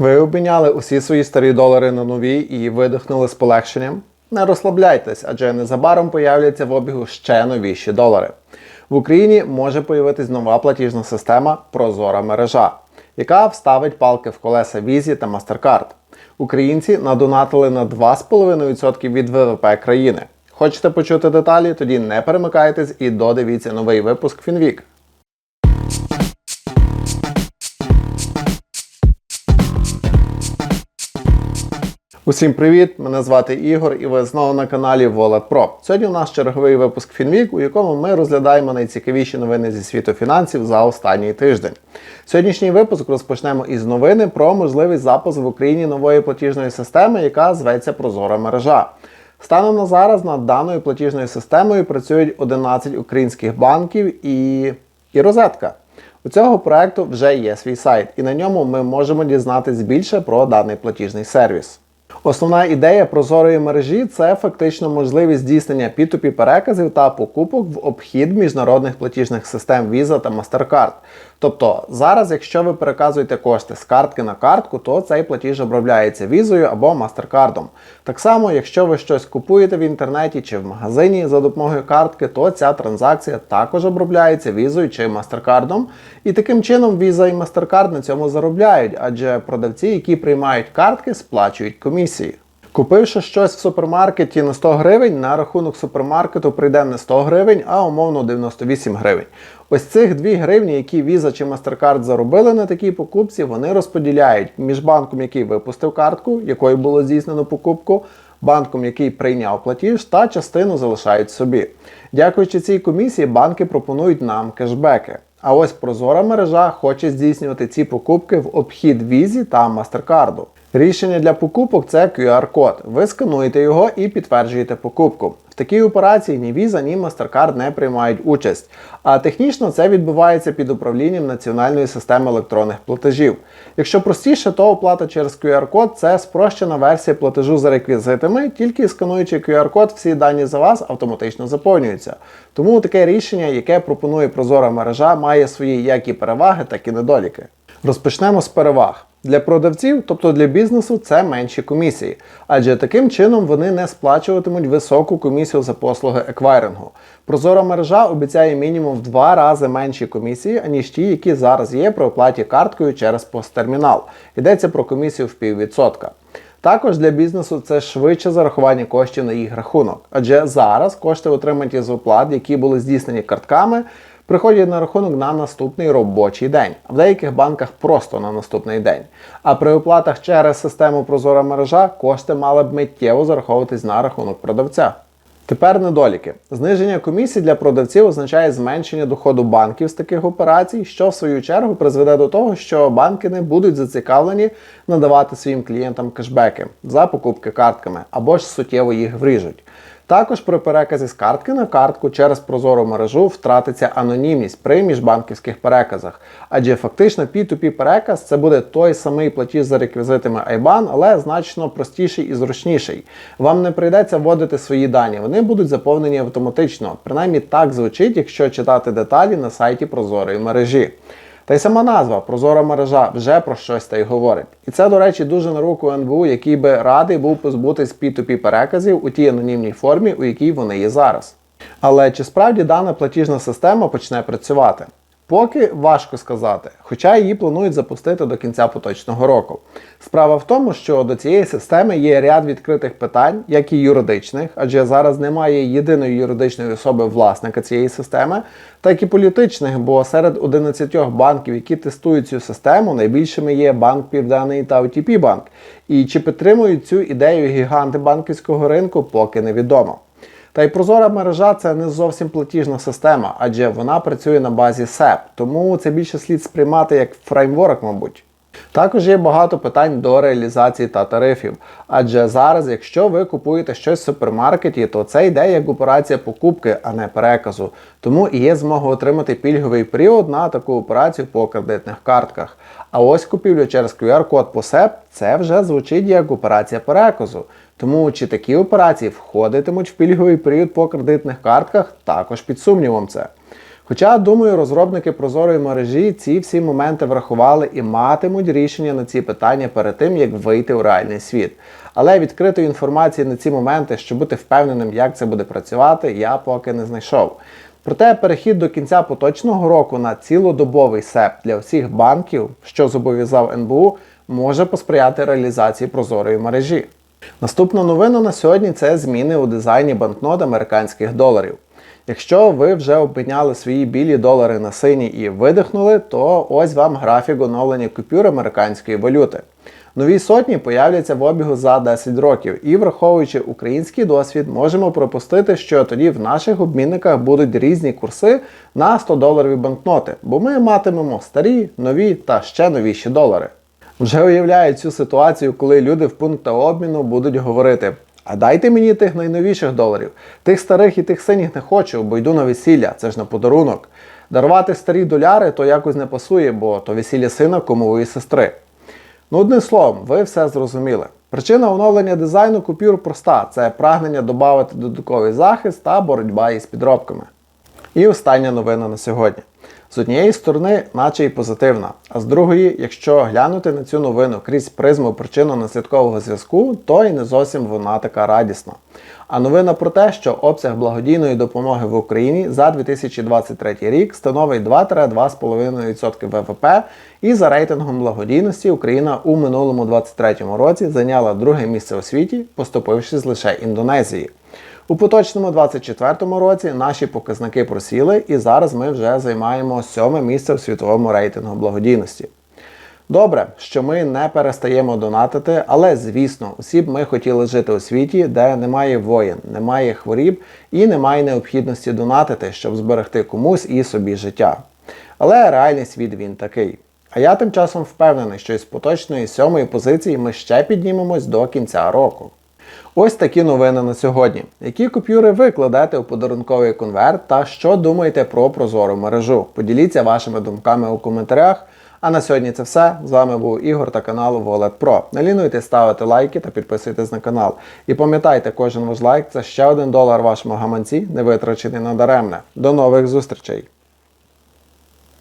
Ви обміняли усі свої старі долари на нові і видихнули з полегшенням? Не розслабляйтесь, адже незабаром появляться в обігу ще новіші долари. В Україні може появитись нова платіжна система Прозора мережа, яка вставить палки в колеса Візі та MasterCard. Українці надонатили на 2,5% від ВВП країни. Хочете почути деталі? Тоді не перемикайтесь і додивіться новий випуск Фінвік. Усім привіт! Мене звати Ігор і ви знову на каналі Wallet Pro. Сьогодні у нас черговий випуск Фінвік, у якому ми розглядаємо найцікавіші новини зі світу фінансів за останній тиждень. Сьогоднішній випуск розпочнемо із новини про можливий запуск в Україні нової платіжної системи, яка зветься Прозора мережа. Станом на зараз над даною платіжною системою працюють 11 українських банків і, і розетка. У цього проекту вже є свій сайт, і на ньому ми можемо дізнатись більше про даний платіжний сервіс. Основна ідея прозорої мережі це фактично можливість здійснення P2P переказів та покупок в обхід міжнародних платіжних систем Visa та MasterCard. Тобто зараз, якщо ви переказуєте кошти з картки на картку, то цей платіж обробляється візою або MasterCard. Так само, якщо ви щось купуєте в інтернеті чи в магазині за допомогою картки, то ця транзакція також обробляється візою чи MasterCard. І таким чином Visa і MasterCard на цьому заробляють, адже продавці, які приймають картки, сплачують комісії. Купивши щось в супермаркеті на 100 гривень, на рахунок супермаркету прийде не 100 гривень, а умовно 98 гривень. Ось цих 2 гривні, які Visa чи MasterCard заробили на такій покупці, вони розподіляють між банком, який випустив картку, якою було здійснено покупку, банком, який прийняв платіж, та частину залишають собі. Дякуючи цій комісії, банки пропонують нам кешбеки. А ось прозора мережа хоче здійснювати ці покупки в обхід візі та MasterCard. Рішення для покупок це QR-код. Ви скануєте його і підтверджуєте покупку. В такій операції ні Visa, ні MasterCard не приймають участь. А технічно це відбувається під управлінням національної системи електронних платежів. Якщо простіше, то оплата через QR-код це спрощена версія платежу за реквізитами, тільки скануючи QR-код, всі дані за вас автоматично заповнюються. Тому таке рішення, яке пропонує прозора мережа, має свої як і переваги, так і недоліки. Розпочнемо з переваг. Для продавців, тобто для бізнесу, це менші комісії, адже таким чином вони не сплачуватимуть високу комісію за послуги еквайрингу. Прозора мережа обіцяє мінімум в два рази менші комісії, аніж ті, які зараз є при оплаті карткою через посттермінал. Йдеться про комісію в піввідсотка. Також для бізнесу це швидше зарахування коштів на їх рахунок, адже зараз кошти отримані з оплат, які були здійснені картками, приходять на рахунок на наступний робочий день, в деяких банках просто на наступний день. А при оплатах через систему Прозора мережа кошти мали б миттєво зараховуватись на рахунок продавця. Тепер недоліки. Зниження комісій для продавців означає зменшення доходу банків з таких операцій, що в свою чергу призведе до того, що банки не будуть зацікавлені надавати своїм клієнтам кешбеки за покупки картками або ж суттєво їх вріжуть. Також при переказі з картки на картку через прозору мережу втратиться анонімність при міжбанківських переказах, адже фактично P2P переказ це буде той самий платіж за реквізитами IBAN, але значно простіший і зручніший. Вам не прийдеться вводити свої дані, вони будуть заповнені автоматично. Принаймні так звучить, якщо читати деталі на сайті прозорої мережі. Та й сама назва Прозора мережа вже про щось та й говорить. І це, до речі, дуже на руку НБУ, який би радий був позбутись P2P переказів у тій анонімній формі, у якій вони є зараз. Але чи справді дана платіжна система почне працювати? Поки важко сказати, хоча її планують запустити до кінця поточного року. Справа в тому, що до цієї системи є ряд відкритих питань, як і юридичних, адже зараз немає єдиної юридичної особи власника цієї системи, так і політичних, бо серед 11 банків, які тестують цю систему, найбільшими є Банк Південний та OTP Банк. І чи підтримують цю ідею гіганти банківського ринку, поки невідомо. Та й прозора мережа це не зовсім платіжна система, адже вона працює на базі SEP, тому це більше слід сприймати як фреймворк, мабуть. Також є багато питань до реалізації та тарифів. Адже зараз, якщо ви купуєте щось в супермаркеті, то це йде як операція покупки, а не переказу. Тому і є змога отримати пільговий період на таку операцію по кредитних картках. А ось купівля через QR-код по СЕП це вже звучить як операція переказу. Тому чи такі операції входитимуть в пільговий період по кредитних картках, також під сумнівом це. Хоча, думаю, розробники прозорої мережі ці всі моменти врахували і матимуть рішення на ці питання перед тим, як вийти у реальний світ. Але відкритої інформації на ці моменти, щоб бути впевненим, як це буде працювати, я поки не знайшов. Проте перехід до кінця поточного року на цілодобовий СЕП для всіх банків, що зобов'язав НБУ, може посприяти реалізації прозорої мережі. Наступна новина на сьогодні це зміни у дизайні банкнот американських доларів. Якщо ви вже обміняли свої білі долари на сині і видихнули, то ось вам графік оновлення купюр американської валюти. Нові сотні появляться в обігу за 10 років, і враховуючи український досвід, можемо пропустити, що тоді в наших обмінниках будуть різні курси на 100 доларові банкноти, бо ми матимемо старі, нові та ще новіші долари. Вже уявляю цю ситуацію, коли люди в пунктах обміну будуть говорити: а дайте мені тих найновіших доларів. Тих старих і тих синіх не хочу, бо йду на весілля, це ж на подарунок. Дарувати старі доляри то якось не пасує, бо то весілля сина кумової сестри. Ну, одним словом, ви все зрозуміли. Причина оновлення дизайну купюр проста: це прагнення додати додатковий захист та боротьба із підробками. І остання новина на сьогодні. З однієї сторони, наче і позитивна, а з другої, якщо глянути на цю новину крізь призму причинно-наслідкового зв'язку, то і не зовсім вона така радісна. А новина про те, що обсяг благодійної допомоги в Україні за 2023 рік становить 2-2,5% ВВП, і за рейтингом благодійності Україна у минулому 23 році зайняла друге місце у світі, поступившись лише Індонезії. У поточному 24 році наші показники просіли, і зараз ми вже займаємо сьоме місце в світовому рейтингу благодійності. Добре, що ми не перестаємо донатити, але звісно, усі б ми хотіли жити у світі, де немає воєн, немає хворіб і немає необхідності донатити, щоб зберегти комусь і собі життя. Але реальний світ він такий. А я тим часом впевнений, що із поточної сьомої позиції ми ще піднімемось до кінця року. Ось такі новини на сьогодні. Які купюри ви кладете у подарунковий конверт та що думаєте про прозору мережу? Поділіться вашими думками у коментарях. А на сьогодні це все. З вами був Ігор та канал Wallet Pro. Не лінуйте ставити лайки та підписуйтесь на канал. І пам'ятайте, кожен ваш лайк це ще один долар вашому гаманці, не витрачений на даремне. До нових зустрічей!